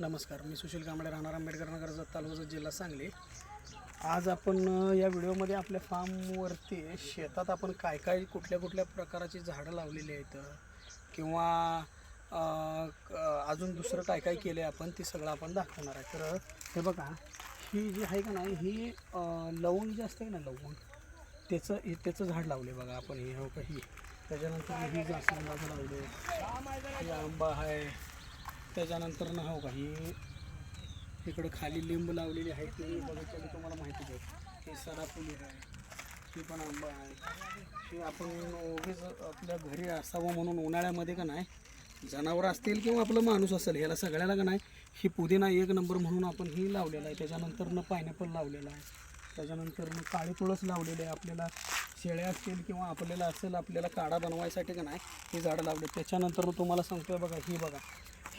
नमस्कार मी सुशील कांबळे राहणार आंबेडकर नगर तालुका जिल्हा सांगली. आज आपण या व्हिडिओमध्ये आपल्या फार्मवरती शेतात आपण काय काय कुठल्या कुठल्या प्रकारची झाडं लावलेली आहेत किंवा अजून दुसरं काय काय केलं आहे आपण ते सगळं आपण दाखवणार आहे. तर हे बघा ही जी आहे का नाही ही लवंग जी असते ना लवंग त्याचं हे त्याचं झाड लावले बघा आपण हे हो का ही. त्याच्यानंतर ही जास्त लावले ही आंबा आहे. त्याच्यानंतर ना हो का ही इकडं खाली लिंब लावलेली आहेत ती बघितलं की तुम्हाला माहिती आहे ही सराफुली आहे. ही पण आंबा आहे. ही आपण उगीच आपल्या घरी असावं म्हणून उन्हाळ्यामध्ये का नाही जनावरं असतील किंवा आपलं माणूस असेल ह्याला सगळ्याला का नाही ही पुदिना एक नंबर म्हणून आपण ही लावलेला आहे. त्याच्यानंतर पायनॅपल लावलेला आहे. त्याच्यानंतर मग काळी तुळस लावलेली आहे आपल्याला. शेळ्या असतील किंवा आपल्याला असेल आपल्याला काढा बनवायसाठी का नाही ही झाडं लावली तुम्हाला तुम्हाला सांगतोय बघा ही बघा.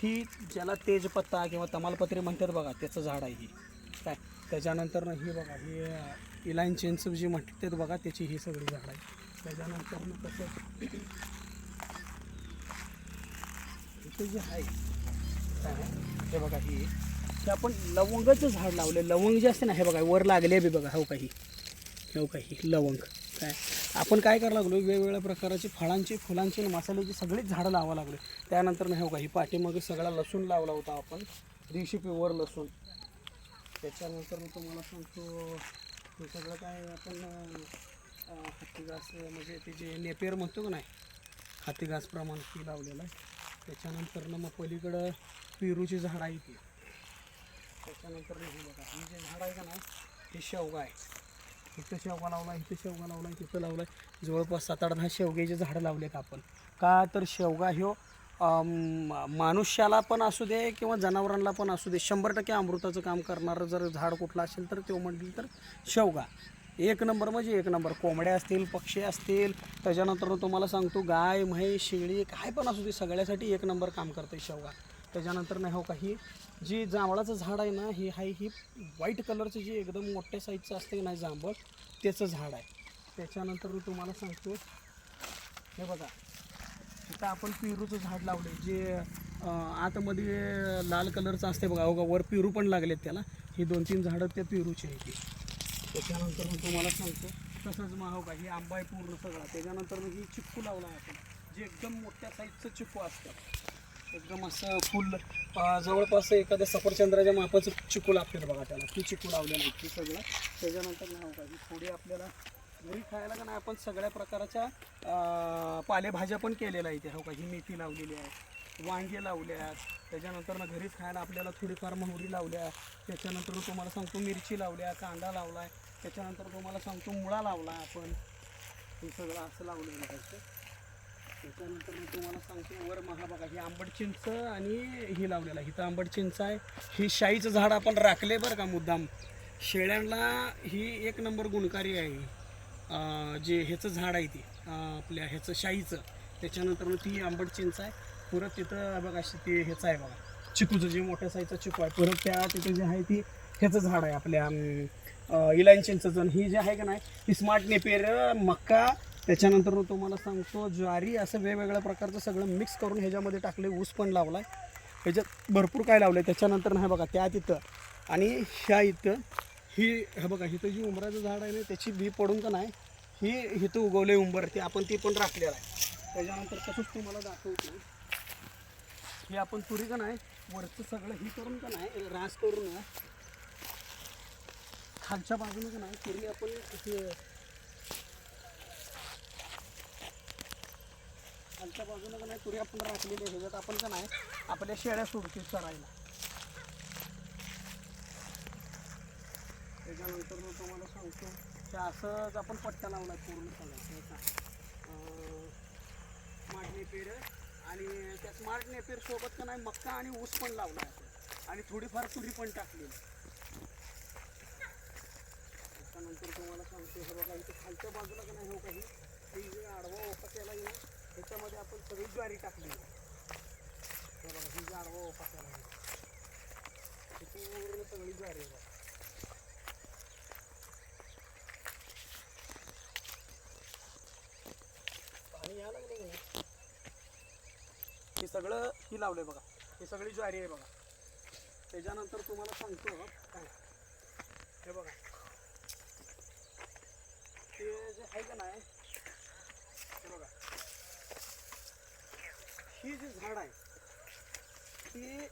ही ज्याला तेजपत्ता किंवा तमालपत्री म्हणतात बघा त्याचं झाड आहे ही. काय? त्याच्यानंतर ही बघा ही इलाईन चिंच जी म्हणतात बघा त्याची ही सगळी झाड आहे. त्याच्यानंतर मग कसं इथे जे आहे काय हे बघा ही. हे आपण लवंगाचं झाड लावले लवंग जे असते ना हे बघा वर लागले बी बघा हो काही हो? काही लवंग. काय? आपण काय करायला लागलो? वेगवेगळ्या प्रकारची फळांची फुलांची आणि मसाल्याची सगळीच झाडं लावा लागले. त्यानंतर नाही हो काही पाठीमागे सगळा लसूण लावला होता आपण. दिवशी प्युअर लसूण. त्याच्यानंतर मी तुम्हाला सांगतो हे सगळं काय आपण हत्तीघास म्हणजे ते जे नेपेर म्हणतो का नाही हातीघास प्रमाण ती लावलेलं आहे. त्याच्यानंतर ना मग पलीकडं पेरूची झाडं आहे ती त्याच्यानंतर हे बघा ही जे झाड आहे का ना हे शेवगा आहे. इथं शेवगा लावला इथं शेवगा लावला तिथं लावला जवळपास सात आठ दहा शेवग्याचे झाडं लावलेत आपण. का तर शेवगा ह्यो मानुष्याला पण असू दे किंवा जनावरांना पण असू दे शंभर टक्के अमृताचं काम करणारं जर झाड कुठलं असेल तर तो म्हटलं तर शेवगा. एक नंबर म्हणजे एक नंबर. कोंबड्या असतील पक्षी असतील त्याच्यानंतर तुम्हाला सांगतो गाय म्हैस शेळी काय पण असू दे सगळ्यासाठी एक नंबर काम करते शेवगा. त्याच्यानंतर नाही हो का ही जी जांभळाचं झाड आहे ना ही आहे ही व्हाईट कलरचं जे एकदम मोठ्या साईजचं असते नाही जांभळ त्याचं झाड आहे. त्याच्यानंतर मी तुम्हाला सांगतो हे बघा. इथं आपण पेरूचं झाड लावले जे आतमध्ये लाल कलरचं असते बघा. बघा वर पेरू पण लागलेत त्याला. ही दोन तीन झाडं त्या पेरूची आहे ती त्याच्यानंतर मी तुम्हाला सांगतो तसंच मग हो का ही आंबा आहे पूर्ण सगळा. त्याच्यानंतर मग ही चिक्कू लावला आहे आपण. जे एकदम मोठ्या साईजचं चिक्कू असतं. एकदम असं फुल जवळपास एखाद्या सफरचंद्राच्या मापाचं चिकू लागतील बघा त्याला. ती चिकू लावलेलं आहे ती सगळं. त्याच्यानंतर नाही हो थोडी आपल्याला घरी खायला का नाही आपण सगळ्या प्रकारच्या पालेभाज्या पण केलेल्या आहेत. हो का ही मेथी लावलेली आहे वांगे लावल्यात त्याच्यानंतर ना घरीच खायला आपल्याला थोडीफार मोहरी लावल्या त्याच्यानंतर तुम्हाला सांगतो मिरची लावल्या कांदा लावला आहे. त्याच्यानंतर तुम्हाला सांगतो मुळा लावला आपण. हे सगळं असं लावलेलं आहे. त्याच्यानंतर मी तुम्हाला सांगतो वर महा बघा ही आंबट चिंच आणि ही लावलेलं आहे. इथं आंबट चिंच आहे. ही शाईचं झाड आपण राखले बरं का मुद्दाम. शेळ्यांना ही एक नंबर गुणकारी आहे. जे ह्याचं झाड आहे ती आपल्या ह्याचं शाईचं. त्याच्यानंतर मग ती आंबट चिंच आहे. परत तिथं बघा ते ह्याचं आहे बघा. चिकूचं जे मोठ्या साईजचं चिकू आहे. परत त्या तिथं जे आहे ती ह्याचं झाड आहे आपल्या अं, जण इलायन चिंचचं ही जे आहे का नाही ही स्मार्ट नेपेर मक्का त्याच्यानंतर मग तुम्हाला सांगतो ज्वारी असं वेगवेगळ्या प्रकारचं सगळं मिक्स करून ह्याच्यामध्ये टाकले ऊस पण लावला आहे ह्याच्यात भरपूर काय लावलं आहे त्याच्यानंतर नाही बघा त्या तिथं आणि ह्या इथं ही हे बघा इथं जी उंबराचं झाड आहे ना त्याची बी पडून का नाही ही इथं उगवले उंबर ती आपण ती पण राखलेलं आहे. त्याच्यानंतर तसंच तुम्हाला दाखवतो. हे आपण तुरी का नाही वरचं सगळं ही करून का नाही रास करून खालच्या बाजूने का नाही तुरी आपण खालच्या बाजूनं का नाही तुरी आपण राखलेली आहे. ह्याच्यात आपण का नाही आपल्या शेळ्या सोडतील चरायला त्याच्यानंतर मग तुम्हाला सांगतो की असंच आपण पट्ट्या लावला पूर्ण सगळं स्मार्ट नेपेर आणि त्याच स्मार्ट नेपेर सोबत का नाही मक्का आणि ऊस पण लावला आहे आपण. आणि थोडीफार तुरी पण टाकलेली त्याच्यानंतर तुम्हाला सांगतो हे बघा इथे खालच्या बाजूला का नाही हो काही हे आडवा ओपा त्याला येईल. त्याच्यामध्ये आपण सगळी ज्वारी टाकली. हे बघा ही जी आडवा ओपा सगळी ज्वारी आहे बघा पाणी या लागलं हे? हे सगळं ही लावलंय बघा. ही सगळी ज्वारी आहे बघा. त्याच्यानंतर तुम्हाला सांगतो काय हे बघा. ते जे आहे का नाही हे बघा ही जी झाड आहे ती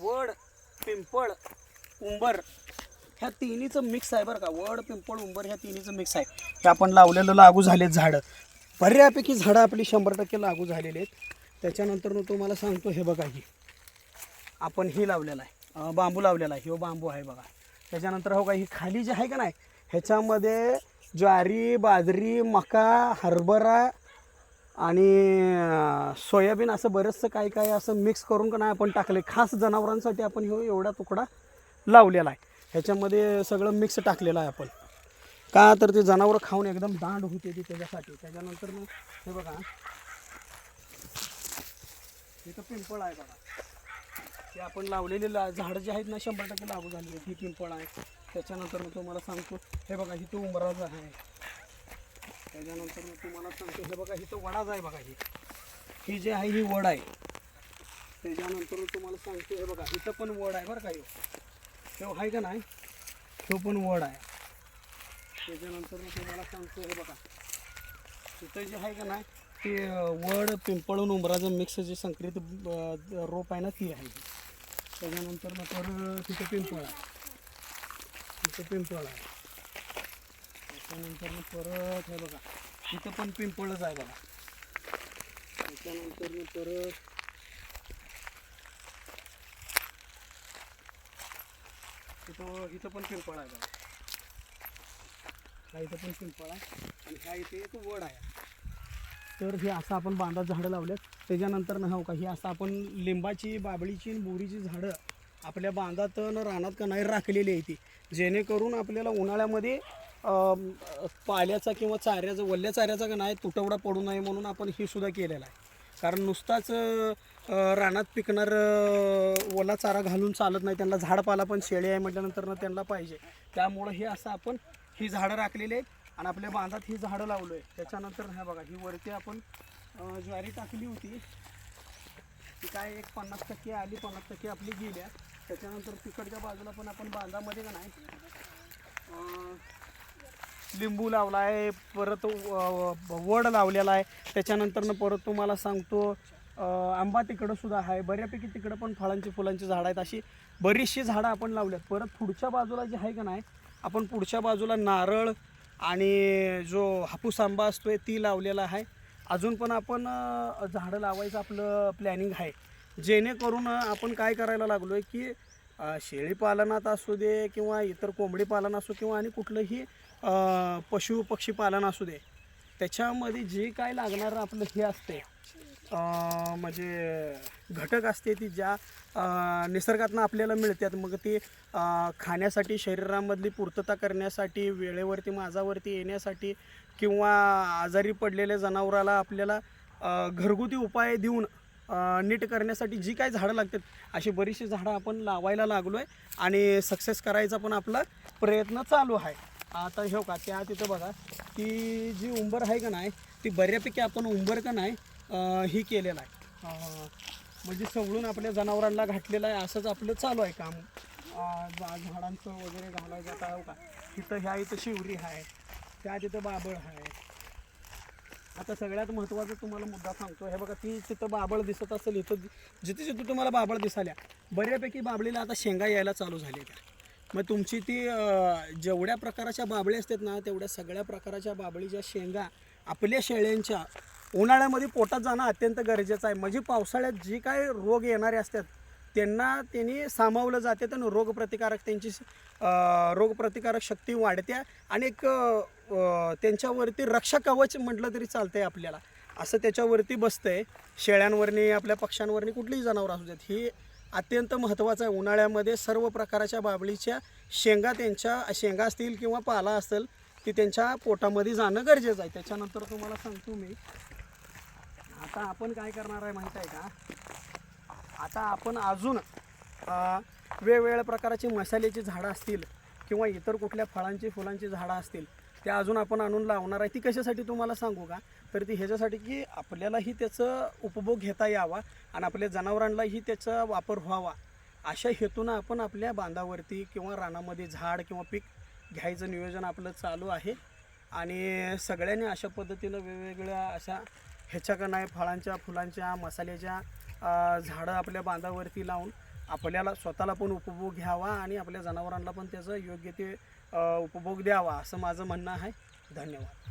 वड पिंपळ उंबर ह्या तिन्हीचं मिक्स आहे बरं का. वड पिंपळ उंबर ह्या तिन्हीचं मिक्स आहे. हे आपण लावलेलं लागू झालेत झाडं. बऱ्यापैकी झाडं आपली शंभर टक्के लागू झालेली आहेत. त्याच्यानंतर मी तुम्हाला सांगतो हे बघा ही. आपण ही लावलेलं आहे. बांबू लावलेला आहे. हो बांबू आहे बघा. त्याच्यानंतर हो का ही खाली जे आहे का नाही ह्याच्यामध्ये ज्वारी बाजरी मका हरभरा आणि सोयाबीन असं बरंचसं काय काय असं मिक्स करून का नाही आपण टाकले खास जनावरांसाठी आपण हे एवढा तुकडा लावलेला आहे. ह्याच्यामध्ये सगळं मिक्स टाकलेलं आहे आपण. का तर ते जनावरं खाऊन एकदम दांड होते ती त्याच्यासाठी. त्याच्यानंतर मग हे बघा. तिथं पिंपळ आहे बघा. ते आपण लावलेले ला झाडं जे आहेत ना शंभर टक्के लागू झालेली आहेत. ही पिंपळ आहे. त्याच्यानंतर मी तुम्हाला सांगतो. हे बघा इथं उंबराज आहे. त्याच्यानंतर मी तुम्हाला सांगतो हे बघा इथं वडाच आहे बघा ही. ही जी आहे ही वड आहे. त्याच्यानंतर मी तुम्हाला सांगतो हे बघा इथं पण वड आहे बरं का ह्यो आहे का नाही? तो पण वड आहे. त्याच्यानंतर मी तुम्हाला सांगतो हे बघा. इथं जे आहे का नाही ते वड पिंपळून उंबराचं मिक्स जे संकरित रोप आहे ना ती आहे. त्याच्यानंतर मग तिथं पिंपळ आहे. तिथं पिंपळ आहे. त्यानंतर मग परत हे बघा तिथं पण पिंपळच आहे बघा. त्यानंतर मग परत तिथं इथं पण पिंपळ आहे बघा. हा इथं पण पिंपळ आहे आणि ह्या इथे एक वड आहे. तर हे असं आपण बांधात झाडं लावलेत. त्याच्यानंतर ना हो का ही असं आपण लिंबाची बाबळीची आणि बोरीची झाडं आपल्या बांधात न रानात का नाही राखलेली आहे ती. जेणेकरून आपल्याला उन्हाळ्यामध्ये पाल्याचा किंवा चाऱ्याचा वल्ल्या चाऱ्याचा का नाही तुटवडा पडू नये म्हणून आपण हे सुद्धा केलेला आहे. कारण नुसताच रानात पिकणार ओला चारा घालून चालत नाही त्यांना झाडपाला पण शेळी आहे म्हटल्यानंतर ना त्यांना पाहिजे. त्यामुळं हे असं आपण ही झाडं राखलेली आहेत आणि आपल्या बांधात ही झाडं लावलो आहे त्याच्यानंतर ह्या बघा ही वरती आपण ज्वारी टाकली होती. ती काय एक पन्नास टक्के आली पन्नास टक्के आपली गेल्या. त्याच्यानंतर तिकडच्या बाजूला पण आपण बांधामध्ये का नाही लिंबू लावला आहे परत व- वड लावलेला आहे. त्याच्यानंतर परत तुम्हाला सांगतो आंबा तिकडं सुद्धा आहे. बऱ्यापैकी तिकडं पण फळांची फुलांची झाडं आहेत. अशी बरीचशी झाडं आपण लावल्यात. परत पुढच्या बाजूला जे आहे का नाही आपण पुढच्या बाजूला नारळ आणि जो हापूस आंबा असतो आहे ती लावलेला आहे. अजून पण आपण झाडं लावायचं आपलं प्लॅनिंग आहे. जेणेकरून आपण काय करायला लागलो आहे की शेळीपालनात शेळी पालनात असू दे किंवा इतर कोंबडी पालन असो किंवा आणि कुठलंही पशु पक्षी पालन असू दे त्याच्यामध्ये जे काय लागणारं आपलं हे असते. म्हणजे घटक असते ती ज्या निसर्गातनं आपल्याला मिळतात. मग ती खाण्यासाठी शरीरामधली पूर्तता करण्यासाठी वेळेवरती माझावरती येण्यासाठी किंवा आजारी पडलेल्या जनावराला आपल्याला घरगुती उपाय देऊन नीट करण्यासाठी जी काय झाडं लागतात अशी बरीचशी झाडं आपण लावायला लागलो आहे आणि सक्सेस करायचा पण आपला प्रयत्न चालू आहे. आता हे का त्या तिथं बघा ती जी उंबर आहे का नाही ती बऱ्यापैकी आपण उंबर का नाही ही केलेलं आहे. म्हणजे सवळून आपल्या जनावरांना घातलेलं आहे असंच आपलं चालू आहे काम. झाडांचं वगैरे घालायचं आता हो का? तिथं ह्या इथं शिवरी आहे त्या तिथं बाबळ आहे. आता सगळ्यात महत्त्वाचा तुम्हाला मुद्दा सांगतो हे बघा ती तिथं बाबळ दिसत असेल इथं जिथे जिथे तुम्हाला बाबळ दिसाल्या बऱ्यापैकी बाबळीला आता शेंगा यायला चालू झाल्या त्या मग तुमची ती अं, जेवढ्या प्रकाराच्या बाबळी असतात ना तेवढ्या सगळ्या प्रकाराच्या बाबळीच्या शेंगा आपल्या शेळ्यांच्या उन्हाळ्यामध्ये पोटात जाणं अत्यंत गरजेचं आहे. म्हणजे पावसाळ्यात जी काय रोग येणारे असतात त्यांना त्यांनी सामावलं जाते आणि रोगप्रतिकारक त्यांची अं, रोगप्रतिकारक शक्ती वाढते आणि एक अं, त्यांच्यावरती रक्षा कवच म्हटलं तरी चालतंय आपल्याला. असं त्याच्यावरती बसतंय. शेळ्यांवरनी आपल्या पक्ष्यांवरनी कुठलीही जनावरं असू देत. ही अत्यंत महत्त्वाचं आहे. उन्हाळ्यामध्ये सर्व प्रकाराच्या बाबळीच्या शेंगा त्यांच्या शेंगा असतील किंवा पाला असेल ती त्यांच्या पोटामध्ये जाणं गरजेचं आहे. त्याच्यानंतर तुम्हाला सांगतो मी. आता आपण काय करणार आहे माहीत आहे का? आता आपण अजून वेगवेगळ्या प्रकारची मसाल्याची झाडं असतील किंवा इतर कुठल्या फळांची फुलांची झाडं असतील त्या अजून आपण आणून लावणार आहे. ती कशासाठी तुम्हाला सांगू का? तर ती ह्याच्यासाठी की आपल्यालाही त्याचं उपभोग घेता यावा आणि आपल्या जनावरांनाही त्याचा वापर व्हावा. अशा हेतूनं आपण आपल्या बांधावरती किंवा रानामध्ये झाड किंवा पीक घ्यायचं नियोजन आपलं चालू आहे. आणि सगळ्यांनी अशा पद्धतीनं वेगवेगळ्या अशा ह्याच्या का नाही फळांच्या फुलांच्या मसाल्याच्या झाडं आपल्या बांधावरती लावून आपल्याला स्वतःला पण उपभोग घ्यावा आणि आपल्या जनावरांना पण त्याचं योग्य ते उपभोग द्यावा असं माझं म्हणणं आहे. धन्यवाद.